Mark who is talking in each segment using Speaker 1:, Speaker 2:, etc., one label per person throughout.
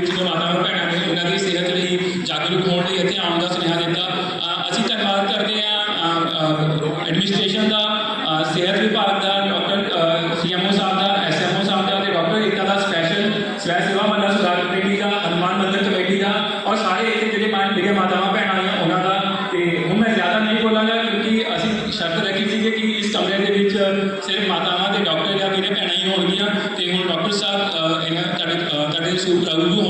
Speaker 1: ਵਿੱਚ ਜੋ ਮਾਤਾਵਾਂ ਭੈਣਾਂ ਨੇ ਉਹਨਾਂ ਦੀ ਸਿਹਤ ਲਈ ਜਾਗਰੂਕ ਹੋਣ ਲਈ ਇੱਥੇ ਆਉਣ ਦਾ ਸੁਨੇਹਾ ਦਿੱਤਾ। ਅਸੀਂ ਧੰਨਵਾਦ ਕਰਦੇ ਹਾਂ ਐਡਮਿਨਿਸਟ੍ਰੇਸ਼ਨ ਦਾ ਸਿਹਤ ਵਿਭਾਗ ਦਾ ਡਾਕਟਰ ਸੀਐਮਓ ਸਾਹਿਬ ਦਾ ਐਸਐਮਓ ਸਾਹਿਬ ਦਾ ਤੇ ਡਾਕਟਰ ਏਕਤਾ ਦਾ ਸਪੈਸ਼ਲ ਸਵੈ ਸੇਵਾ ਮੱਲਾ ਸੁਧਾਰ ਕਮੇਟੀ ਦਾ, ਹਨੂਮਾਨ ਮੰਦਿਰ ਕਮੇਟੀ ਦਾ ਔਰ ਸਾਰੇ ਇੱਥੇ ਜਿਹੜੇ ਮਾਂ ਮੇਰੀਆਂ ਮਾਤਾਵਾਂ, ਭੈਣਾਂ ਨੇ ਉਹਨਾਂ ਦਾ। ਤੇ ਹੁਣ ਮੈਂ ਜ਼ਿਆਦਾ ਨਹੀਂ ਬੋਲਾਂਗਾ ਕਿਉਂਕਿ ਅਸੀਂ ਸ਼ਰਤ ਰੱਖੀ ਸੀ ਕਿ ਇਸ ਕਮਰੇ ਦੇ ਵਿੱਚ ਸਿਰਫ ਮਾਤਾਵਾਂ ਤੇ ਡਾਕਟਰ ਜਾਂ ਮੇਰੇ ਭੈਣਾਂ ਹੀ ਹੋਣਗੀਆਂ। ਤੇ ਹੁਣ ਡਾਕਟਰ ਸਾਹਿਬ ਇਹਨਾਂ, ਤੁਹਾਡੇ ਤੁਹਾਡੇ ਸੂਪ ਰੂਬਰੂ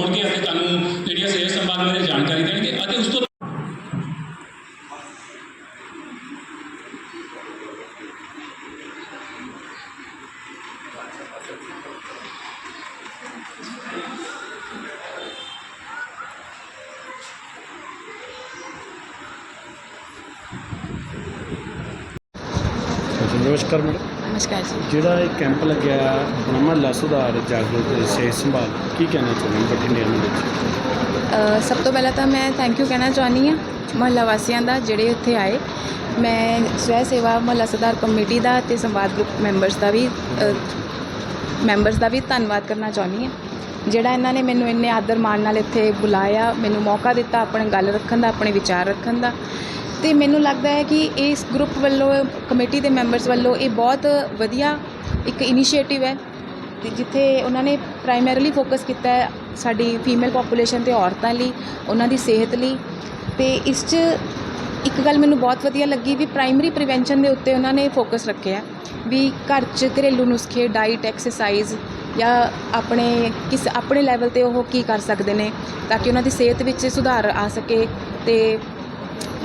Speaker 2: ਨਮਸਕਾਰ ਮੈਡਮ
Speaker 3: ਨਮਸਕਾਰ ਜੀ।
Speaker 2: ਜਿਹੜਾ ਇਹ ਕੈਂਪ ਲੱਗਿਆ ਆਪਣਾ ਮਹੱਲਾ ਸੁਧਾਰ ਜਾਗਰੂਕ ਸਿਹਤ ਸੰਭਾਲ ਕੀ ਕਹਿਣਾ ਚਾਹੁੰਦੇ ਹੋ ਬਠਿੰਡੇ ਦੇ ਵਿੱਚ?
Speaker 3: ਅ, ਸਭ ਤੋਂ ਪਹਿਲਾਂ ਤਾਂ ਮੈਂ ਥੈਂਕ ਯੂ ਕਹਿਣਾ ਚਾਹੁੰਦੀ ਹਾਂ ਮਹੱਲਾ ਵਾਸੀਆਂ ਦਾ ਜਿਹੜੇ ਇੱਥੇ ਆਏ। ਮੈਂ ਸਵੈ ਸੇਵਾ ਮਹੱਲਾ ਸੁਧਾਰ ਕਮੇਟੀ ਦਾ ਤੇ ਸੰਵਾਦ ਗਰੁੱਪ ਮੈਂਬਰਸ ਦਾ ਵੀ ਮੈਂਬਰਸ ਦਾ ਵੀ ਧੰਨਵਾਦ ਕਰਨਾ ਚਾਹੁੰਦੀ ਹਾਂ। ਜਿਹੜਾ ਇਹਨਾਂ ਨੇ ਮੈਨੂੰ ਇੰਨੇ ਆਦਰ ਮਾਣ ਨਾਲ ਇੱਥੇ ਬੁਲਾਇਆ ਮੈਨੂੰ ਮੌਕਾ ਦਿੱਤਾ ਆਪਣੀ ਗੱਲ ਰੱਖਣ ਦਾ ਆਪਣੇ ਵਿਚਾਰ ਰੱਖਣ ਦਾ। ਅਤੇ ਮੈਨੂੰ ਲੱਗਦਾ ਹੈ ਕਿ ਇਸ ਗਰੁੱਪ ਵੱਲੋਂ, ਕਮੇਟੀ ਦੇ ਮੈਂਬਰਸ ਵੱਲੋਂ ਇਹ ਬਹੁਤ ਵਧੀਆ ਇੱਕ ਇਨੀਸ਼ੀਏਟਿਵ ਹੈ। ਅਤੇ ਜਿੱਥੇ ਉਹਨਾਂ ਨੇ ਪ੍ਰਾਇਮਰੀਲੀ ਫੋਕਸ ਕੀਤਾ ਹੈ ਸਾਡੀ ਫੀਮੇਲ ਪੋਪੂਲੇਸ਼ਨ ਅਤੇ ਔਰਤਾਂ ਲਈ, ਉਹਨਾਂ ਦੀ ਸਿਹਤ ਲਈ। ਅਤੇ ਇਸ 'ਚ ਇੱਕ ਗੱਲ ਮੈਨੂੰ ਬਹੁਤ ਵਧੀਆ ਲੱਗੀ ਵੀ ਪ੍ਰਾਇਮਰੀ ਪ੍ਰੀਵੈਂਸ਼ਨ ਦੇ ਉੱਤੇ ਉਹਨਾਂ ਨੇ ਫੋਕਸ ਰੱਖਿਆ ਵੀ ਘਰ 'ਚ ਘਰੇਲੂ ਨੁਸਖੇ ਡਾਈਟ ਐਕਸਰਸਾਈਜ਼ ਜਾਂ ਆਪਣੇ ਕਿਸ, ਆਪਣੇ ਲੈਵਲ ਤੇ ਉਹ ਕੀ ਕਰ ਸਕਦੇ ਨੇ, ਤਾਂ ਕਿ ਉਹਨਾਂ ਦੀ ਸਿਹਤ ਵਿੱਚ ਸੁਧਾਰ ਆ ਸਕੇ ਤੇ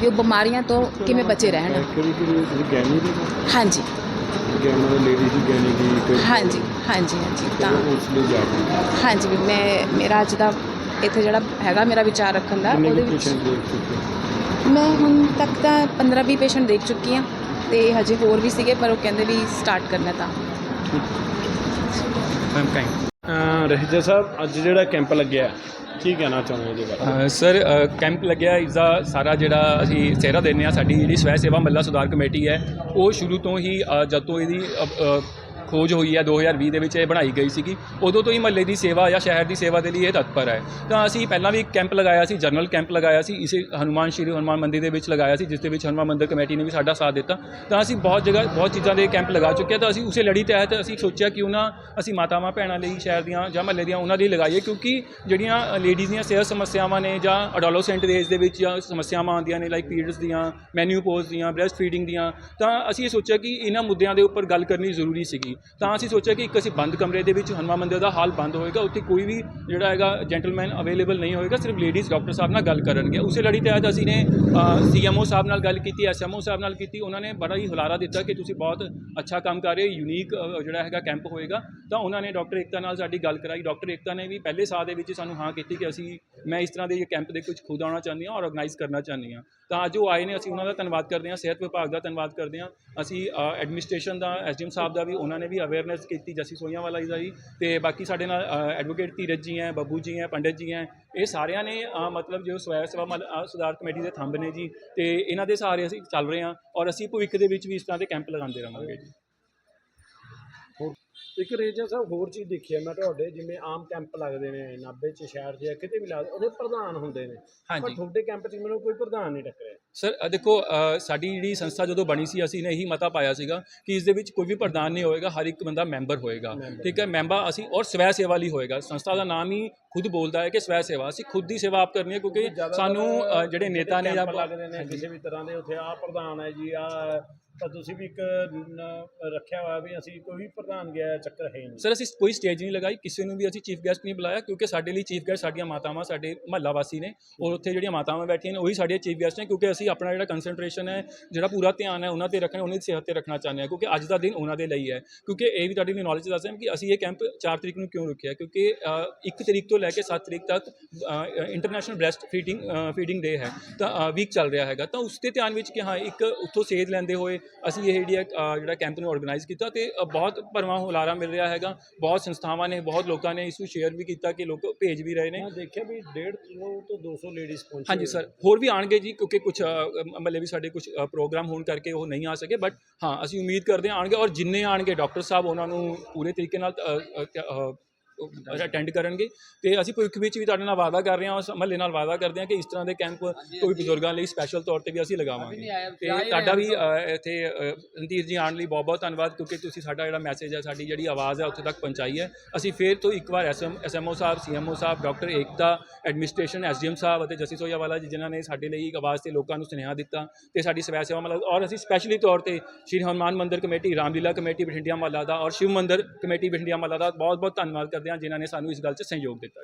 Speaker 3: ਵੀ ਉਹ ਬਿਮਾਰੀਆਂ ਤੋਂ ਕਿਵੇਂ ਬਚੇ ਰਹਿਣ।
Speaker 2: ਕਿਹੜੀ ਕਿਹੜੀ ਤੁਸੀਂ ਗੈਨੀ ਦੇ?
Speaker 3: ਹਾਂਜੀ।
Speaker 2: ਗੈਨਾ ਦੇ ਲੇਡੀ ਦੀ ਗੈਨੀ ਦੀ ਕੋਈ
Speaker 3: ਹਾਂਜੀ ਹਾਂਜੀ ਹਾਂਜੀ ਤਾਂ
Speaker 2: ਉਸ ਲਈ ਜਾਗਰੂਕ
Speaker 3: ਹਾਂਜੀ ਵੀ ਮੈਂ ਮੇਰਾ ਅੱਜ ਦਾ ਇੱਥੇ ਜਿਹੜਾ ਹੈਗਾ ਮੇਰਾ ਵਿਚਾਰ ਰੱਖਣ ਦਾ
Speaker 2: ਕਿੰਨੇ
Speaker 3: ਉਹਦੇ
Speaker 2: ਕੁ
Speaker 3: ਵਿੱਚ
Speaker 2: ਪੇਸ਼ੈਂਟ ਦੇਖ ਚੁੱਕੇ ਹੋ?
Speaker 3: ਮੈਂ ਹੁਣ ਤੱਕ ਤਾਂ 15-20 ਪੇਸ਼ੈਂਟ ਦੇਖ ਚੁੱਕੀ ਹਾਂ ਤੇ ਹਜੇ ਹੋਰ ਵੀ ਸੀਗੇ ਪਰ ਉਹ ਕਹਿੰਦੇ ਵੀ ਸਟਾਰਟ ਕਰਨਾ ਤਾਂ।
Speaker 1: ਮੈਮ ਕਾਈਂ
Speaker 2: ਅਹ ਰਹਿਜਾ ਸਾਹਿਬ ਅੱਜ ਜਿਹੜਾ ਕੈਂਪ ਲੱਗਿਆ ਕੀ ਕਹਿਣਾ ਚਾਹੁੰਦੇ ਹੋ
Speaker 1: ਜੀ ਸਰ ਕੈਂਪ ਲੱਗਿਆ ਇਸ ਦਾ ਸਾਰਾ ਜਿਹੜਾ ਅਸੀਂ ਸਿਹਰਾ ਦਿੰਦੇ ਹਾਂ ਸਾਡੀ ਜਿਹੜੀ ਸਵੈ ਸੇਵਾ ਮੱਲਾ ਸੁਧਾਰ ਕਮੇਟੀ ਹੈ ਉਹ ਸ਼ੁਰੂ ਤੋਂ ਹੀ ਅ, ਜਦ ਤੋਂ ਇਹਦੀ ਅ, ਅ, ਖੋਜ ਹੋਈ ਹੈ 2020 ਦੇ ਵਿੱਚ ਇਹ ਬਣਾਈ ਗਈ ਸੀਗੀ। ਉਦੋਂ ਤੋਂ ਹੀ ਮਹੱਲੇ ਦੀ ਸੇਵਾ ਜਾਂ ਸ਼ਹਿਰ ਦੀ ਸੇਵਾ ਦੇ ਲਈ ਇਹ ਤਤਪਰ ਹੈ। ਤਾਂ ਅਸੀਂ ਪਹਿਲਾਂ ਵੀ ਇੱਕ ਕੈਂਪ ਲਗਾਇਆ ਸੀ ਜਨਰਲ ਕੈਂਪ ਲਗਾਇਆ ਸੀ, ਇਸੇ ਹਨੂਮਾਨ, ਸ਼੍ਰੀ ਹਨੂਮਾਨ ਮੰਦਿਰ ਦੇ ਵਿੱਚ ਲਗਾਇਆ ਸੀ, ਜਿਸ ਦੇ ਵਿੱਚ ਹਨੂਮਾਨ ਮੰਦਿਰ ਕਮੇਟੀ ਨੇ ਵੀ ਸਾਡਾ ਸਾਥ ਦਿੱਤਾ। ਤਾਂ ਅਸੀਂ ਬਹੁਤ ਜਗ੍ਹਾ, ਬਹੁਤ ਚੀਜ਼ਾਂ ਦੇ ਕੈਂਪ ਲਗਾ ਚੁੱਕੇ ਹਾਂ। ਤਾਂ ਅਸੀਂ ਉਸੇ ਲੜੀ ਤਹਿਤ ਅਸੀਂ ਸੋਚਿਆ ਕਿ ਉਹਨਾਂ, ਅਸੀਂ ਮਾਤਾਵਾਂ ਭੈਣਾਂ ਲਈ, ਸ਼ਹਿਰ ਦੀਆਂ ਜਾਂ ਮਹੱਲੇ ਦੀਆਂ ਉਹਨਾਂ ਲਈ ਲਗਾਈਏ, ਕਿਉਂਕਿ ਜਿਹੜੀਆਂ ਲੇਡੀਜ਼ ਦੀਆਂ ਸਿਹਤ ਸਮੱਸਿਆਵਾਂ ਨੇ ਜਾਂ ਅਡੋਲੋਸੈਂਟ ਦੇ ਏਜ ਦੇ ਵਿੱਚ ਜਾਂ ਸਮੱਸਿਆਵਾਂ ਆਉਂਦੀਆਂ ਨੇ ਲਾਈਕ ਪੀਰੀਅਡਸ ਦੀਆਂ ਮੈਨਿਊਪੋਜ਼ ਦੀਆਂ ਬ੍ਰੈਸਟ ਫੀਡਿੰਗ ਦੀਆਂ, ਤਾਂ ਅਸੀਂ ਇਹ ਸੋਚਿਆ ਕਿ ਇਹਨਾਂ ਮੁੱਦਿਆਂ ਦੇ ਉੱਪਰ ਗੱਲ ਕਰਨੀ ਜ਼ਰੂਰੀ ਸੀਗੀ। ਤਾਂ ਅਸੀਂ ਸੋਚਿਆ ਕਿ ਇੱਕ ਅਸੀਂ ਬੰਦ ਕਮਰੇ ਦੇ ਵਿੱਚ ਹਨੂੰਮਾਨ ਮੰਦਿਰ ਦਾ ਹਾਲ ਬੰਦ ਹੋਏਗਾ, ਉੱਥੇ ਕੋਈ ਵੀ ਜਿਹੜਾ ਹੈਗਾ ਜੈਂਟਲਮੈਨ ਅਵੇਲੇਬਲ ਨਹੀਂ ਹੋਏਗਾ, ਸਿਰਫ ਲੇਡੀਜ਼ ਡਾਕਟਰ ਸਾਹਿਬ ਨਾਲ ਗੱਲ ਕਰਨਗੇ। ਉਸੇ ਲੜੀ ਤਹਿਤ ਅਸੀਂ ਨੇ ਸੀਐਮਓ ਸਾਹਿਬ ਨਾਲ ਗੱਲ ਕੀਤੀ ਐਸਐਮਓ ਸਾਹਿਬ ਨਾਲ ਕੀਤੀ, ਉਹਨਾਂ ਨੇ ਬੜਾ ਹੀ ਹੁਲਾਰਾ ਦਿੱਤਾ ਕਿ ਤੁਸੀਂ ਬਹੁਤ ਅੱਛਾ ਕੰਮ ਕਰ ਰਹੇ ਹੋ ਯੂਨੀਕ ਜਿਹੜਾ ਹੈਗਾ ਕੈਂਪ ਹੋਏਗਾ। ਤਾਂ ਉਹਨਾਂ ਨੇ ਡਾਕਟਰ ਏਕਤਾ ਨਾਲ ਸਾਡੀ ਗੱਲ ਕਰਾਈ। ਡਾਕਟਰ ਏਕਤਾ ਨੇ ਵੀ ਪਹਿਲੇ ਸਾਲ ਦੇ ਵਿੱਚ ਸਾਨੂੰ ਹਾਂ ਕੀਤੀ ਕਿ ਅਸੀਂ, ਮੈਂ ਇਸ ਤਰ੍ਹਾਂ ਦੇ ਇਹ ਕੈਂਪ ਦੇ ਕੁਝ ਖੁਦ ਆਉਣਾ ਚਾਹੁੰਦੀ ਹਾਂ ਔਰ ਆਰਗੇਨਾਈਜ਼ ਕਰਨਾ ਚਾਹੁੰਦੀ ਹਾਂ। ਤਾਂ ਅੱਜ ਉਹ ਆਏ ਨੇ, ਅਸੀਂ ਉਹਨਾਂ ਦਾ ਧੰਨਵਾਦ ਕਰਦੇ ਹਾਂ, ਸਿਹਤ ਵਿਭਾਗ ਦਾ ਧੰਨਵਾਦ ਕਰਦੇ ਹਾਂ। ਅਸੀਂ ਐਡਮਿਨਿਸਟ੍ਰੇਸ਼ਨ ਦਾ ਐਸਡੀਐਮ ਸਾਹਿਬ ਦਾ ਵੀ ਉਹਨਾਂ ਨੇ ਵੀ ਅਵੇਅਰਨੈਸ ਕੀਤੀ ਜੱਸੀ ਸੋਈਆਂ ਵਾਲਾ ਜੀ ਦਾ ਜੀ। ਤੇ ਬਾਕੀ ਸਾਡੇ ਨਾਲ ਐਡਵੋਕੇਟ ਧੀਰਜ ਜੀ ਹੈ ਬੱਬੂ ਜੀ ਹੈ ਪੰਡਿਤ ਜੀ ਹੈ ਇਹ ਸਾਰਿਆਂ ਨੇ ਮਤਲਬ ਜੋ ਸਵੈ ਸੇਵਾ ਸੁਧਾਰ ਕਮੇਟੀ ਦੇ ਥੰਬ ਨੇ ਜੀ। ਤੇ ਇਹਨਾਂ ਦੇ ਸਹਾਰੇ ਅਸੀਂ ਚੱਲ ਰਹੇ ਹਾਂ ਔਰ ਅਸੀਂ ਭਵਿੱਖ ਦੇ ਵਿੱਚ ਵੀ ਇਸ ਤਰ੍ਹਾਂ ਦੇ ਕੈਂਪ ਲਗਾਉਂਦੇ ਰਹਾਂਗੇ ਜੀ।
Speaker 2: ਇੱਕ ਰੇਜਾ ਸਾਹਿਬ ਹੋਰ ਚੀਜ਼ ਦੇਖੀ ਹੈ ਮੈਂ ਤੁਹਾਡੇ ਜਿਵੇਂ ਆਮ ਕੈਂਪ ਲੱਗਦੇ ਨੇ ਨਾਭੇ ਚ ਸ਼ਹਿਰ 'ਚ ਜਾਂ ਕਿਤੇ ਵੀ ਲੱਗਦੇ ਉਹਦੇ ਪ੍ਰਧਾਨ ਹੁੰਦੇ ਨੇ। ਪਰ ਤੁਹਾਡੇ ਕੈਂਪ 'ਚ ਮੈਨੂੰ ਕੋਈ ਪ੍ਰਧਾਨ ਨਹੀਂ ਟੱਕਰਿਆ।
Speaker 1: ਸਰ ਅ, ਦੇਖੋ ਅ, ਸਾਡੀ ਜਿਹੜੀ ਸੰਸਥਾ ਜਦੋਂ ਬਣੀ ਸੀ ਅਸੀਂ ਨੇ ਇਹੀ ਮਤਾ ਪਾਇਆ ਸੀਗਾ ਕਿ ਇਸ ਦੇ ਵਿੱਚ ਕੋਈ ਵੀ ਪ੍ਰਧਾਨ ਨਹੀਂ ਹੋਏਗਾ ਹਰ ਇੱਕ ਬੰਦਾ ਮੈਂਬਰ ਹੋਏਗਾ। ਠੀਕ ਹੈ? ਮੈਂਬਰ ਅਸੀਂ ਔਰ ਸਵੈ ਸੇਵਾ ਲਈ ਹੋਏਗਾ। ਸੰਸਥਾ ਦਾ ਨਾਮ ਹੀ ਖੁਦ ਬੋਲਦਾ ਹੈ ਕਿ ਸਵੈ ਸੇਵਾ। ਅਸੀਂ ਖੁਦ ਦੀ ਸੇਵਾ ਆਪ ਕਰਨੀ ਹੈ ਕਿਉਂਕਿ ਸਾਨੂੰ ਅ, ਜਿਹੜੇ ਨੇਤਾ ਨੇ ਜਾਂ
Speaker 2: ਲੱਗਦੇ ਨੇ ਕਿਸੇ ਵੀ ਤਰ੍ਹਾਂ ਦੇ ਉੱਥੇ ਆ ਪ੍ਰਧਾਨ ਹੈ ਜੀ ਆ ਤਾਂ ਤੁਸੀਂ ਵੀ ਇੱਕ ਨ- ਰੱਖਿਆ ਹੋਇਆ ਵੀ ਅਸੀਂ ਕੋਈ ਵੀ ਪ੍ਰਧਾਨ ਗਿਆ ਚੱਕਰ ਹੈ ਹੀ ਨਹੀਂ।
Speaker 1: ਸਰ ਅਸੀਂ ਕੋਈ ਸਟੇਜ ਨਹੀਂ ਲਗਾਈ, ਕਿਸੇ ਨੂੰ ਵੀ ਅਸੀਂ ਚੀਫ ਗੈਸਟ ਨਹੀਂ ਬੁਲਾਇਆ, ਕਿਉਂਕਿ ਸਾਡੇ ਲਈ ਚੀਫ ਗੈਸਟ ਸਾਡੀਆਂ ਮਾਤਾਵਾਂ ਸਾਡੇ ਮਹੱਲਾ ਵਾਸੀ ਨੇ ਔਰ ਉੱਥੇ ਜਿਹੜੀਆਂ ਮਾਤਾਵਾਂ ਬੈਠੀਆਂ ਨੇ, ਉਹੀ ਸਾਡੇ ਚੀਫ ਗੈਸਟ ਨੇ, ਕਿਉਂਕਿ ਅਸੀਂ ਆਪਣਾ ਜਿਹੜਾ ਕਨਸੈਂਟਰੇਸ਼ਨ ਹੈ, ਜਿਹੜਾ ਪੂਰਾ ਧਿਆਨ ਹੈ, ਉਹਨਾਂ ਤੇ ਰੱਖਣਾ, ਉਹਨਾਂ ਦੀ ਸਿਹਤ ਤੇ ਰੱਖਣਾ ਚਾਹੁੰਦੇ ਹਾਂ, ਕਿਉਂਕਿ ਅੱਜ ਦਾ ਦਿਨ ਉਹਨਾਂ ਦੇ ਲਈ ਹੈ। ਕਿਉਂਕਿ ਇਹ ਵੀ ਤੁਹਾਡੀ ਨੌਲੇਜ ਦੱਸ ਰਿਹਾ ਕਿ ਅਸੀਂ ਇਹ ਕੈਂਪ 4 ਤਰੀਕ ਨੂੰ ਕਿਉਂ ਰੱਖਿਆ ਕਿਉਂਕਿ 1 ਤਰੀਕ ਤੋਂ ਲੈ ਕੇ 7 ਤਰੀਕ ਤੱਕ international breast feeding feeding day ਹੈ, ਤਾਂ ਵੀਕ ਚੱਲ ਰਿਹਾ ਹੈਗਾ। ਤਾਂ ਉਸ ਤੇ ਧਿਆਨ ਵਿੱਚ ਕਿ ਹਾਂ, ਇੱਕ ਉੱਥੋਂ ਸੇਧ ਲੈਂਦੇ ਹੋਏ ਅਸੀਂ ਇਹ ਅ, ਜਿਹੜਾ ਕੈਂਪ ਨੂੰ ਆਰਗੇਨਾਈਜ਼ ਕੀਤਾ ਤੇ ਬਹੁਤ ਭਰਵਾਂ ਹੁਲਾਰਾ ਮਿਲ ਰਿਹਾ ਹੈਗਾ। ਬਹੁਤ ਸੰਸਥਾਵਾਂ ਨੇ ਬਹੁਤ ਲੋਕਾਂ ਨੇ ਇਸ ਨੂੰ ਸ਼ੇਅਰ ਵੀ ਕੀਤਾ ਕਿ ਲੋਕ ਭੇਜ ਵੀ ਰਹੇ ਨੇ।
Speaker 2: ਮੈਂ ਦੇਖਿਆ ਵੀ 150 ਤੋਂ 200 ਲੇਡੀਜ਼ ਪਹੁੰਚੀ
Speaker 1: ਹਾਂਜੀ ਸਰ ਹੋਰ ਵੀ ਆਣਗੇ ਜੀ ਕਿਉਂਕਿ ਕੁਝ ਮਤਲਬ ਵੀ ਸਾਡੇ ਕੁਝ ਪ੍ਰੋਗਰਾਮ ਹੋਣ ਕਰਕੇ ਉਹ ਨਹੀਂ ਆ ਸਕੇ ਬਟ ਹਾਂ ਅਸੀਂ ਉਮੀਦ ਕਰਦੇ ਹਾਂ ਆਣਗੇ ਔਰ ਜਿੰਨੇ ਆਣਗੇ ਡਾਕਟਰ ਸਾਹਿਬ ਉਹਨਾਂ ਨੂੰ ਪੂਰੇ ਤਰੀਕੇ ਨਾਲ ਅਟੈਂਡ ਕਰਨਗੇ। ਤੇ ਅਸੀਂ ਭਵਿੱਖ ਵਿੱਚ ਵੀ ਤੁਹਾਡੇ ਨਾਲ ਵਾਅਦਾ ਕਰ ਰਹੇ ਹਾਂ ਉਸ ਮਹੱਲੇ ਨਾਲ ਵਾਅਦਾ ਕਰਦੇ ਹਾਂ ਕਿ ਇਸ ਤਰ੍ਹਾਂ ਦੇ ਕੈਂਪ ਕੋਈ ਬਜ਼ੁਰਗਾਂ ਲਈ ਸਪੈਸ਼ਲ ਤੌਰ ਤੇ ਵੀ ਅਸੀਂ ਲਗਾਵਾਂਗੇ। ਤੇ ਤੁਹਾਡਾ ਵੀ ਇੱਥੇ ਰਣਧੀਰ ਜੀ ਆਉਣ ਲਈ ਬਹੁਤ ਬਹੁਤ ਧੰਨਵਾਦ ਕਿਉਂਕਿ ਤੁਸੀਂ ਸਾਡਾ ਜਿਹੜਾ ਮੈਸੇਜ ਹੈ ਸਾਡੀ ਜਿਹੜੀ ਆਵਾਜ਼ ਹੈ ਉੱਥੇ ਤੱਕ ਪਹੁੰਚਾਈ ਹੈ। ਅਸੀਂ ਫੇਰ ਤੋਂ ਇੱਕ ਵਾਰ ਐਸਐਮ ਐਸਐਮਓ ਸਾਹਿਬ ਸੀਐਮਓ ਸਾਹਿਬ ਡਾਕਟਰ ਏਕਤਾ ਐਡਮਿਨਿਸਟ੍ਰੇਸ਼ਨ ਐਸਡੀਐਮ ਸਾਹਿਬ ਅਤੇ ਜਸਟਿਸ ਹੋਇਆਵਾਲਾ ਜੀ ਜਿਨ੍ਹਾਂ ਨੇ ਸਾਡੇ ਲਈ ਇੱਕ ਆਵਾਜ਼ ਤੇ ਲੋਕਾਂ ਨੂੰ ਸੁਨੇਹਾ ਦਿੱਤਾ ਤੇ ਸਾਡੀ ਸਵੈ ਸੇਵਾ ਮਤਲਬ ਔਰ ਅਸੀਂ ਸਪੈਸ਼ਲੀ ਤੌਰ ਤੇ ਸ਼੍ਰੀ ਹਨੂੰਮਾਨ ਮੰਦਿਰ ਕਮੇਟੀ ਰਾਮਲੀਲਾ ਕਮੇਟੀ ਬਠਿੰਡਿਆ ਮਹੱਲਾ ਦਾ ਔਰ ਸ਼ਿਵ ਮੰਦਿਰ ਕਮੇਟੀ ਬਠਿੰਡਿਆ ਮਹੱਲਾ ਦਾ ਬਹੁਤ ਬਹੁਤ ਧੰਨਵਾਦ ਕਰਦੇ ਹਾਂ ਜਿਨ੍ਹਾਂ ਨੇ ਸਾਨੂੰ ਇਸ ਗੱਲ 'ਚ ਸਹਿਯੋਗ ਦਿੱਤਾ।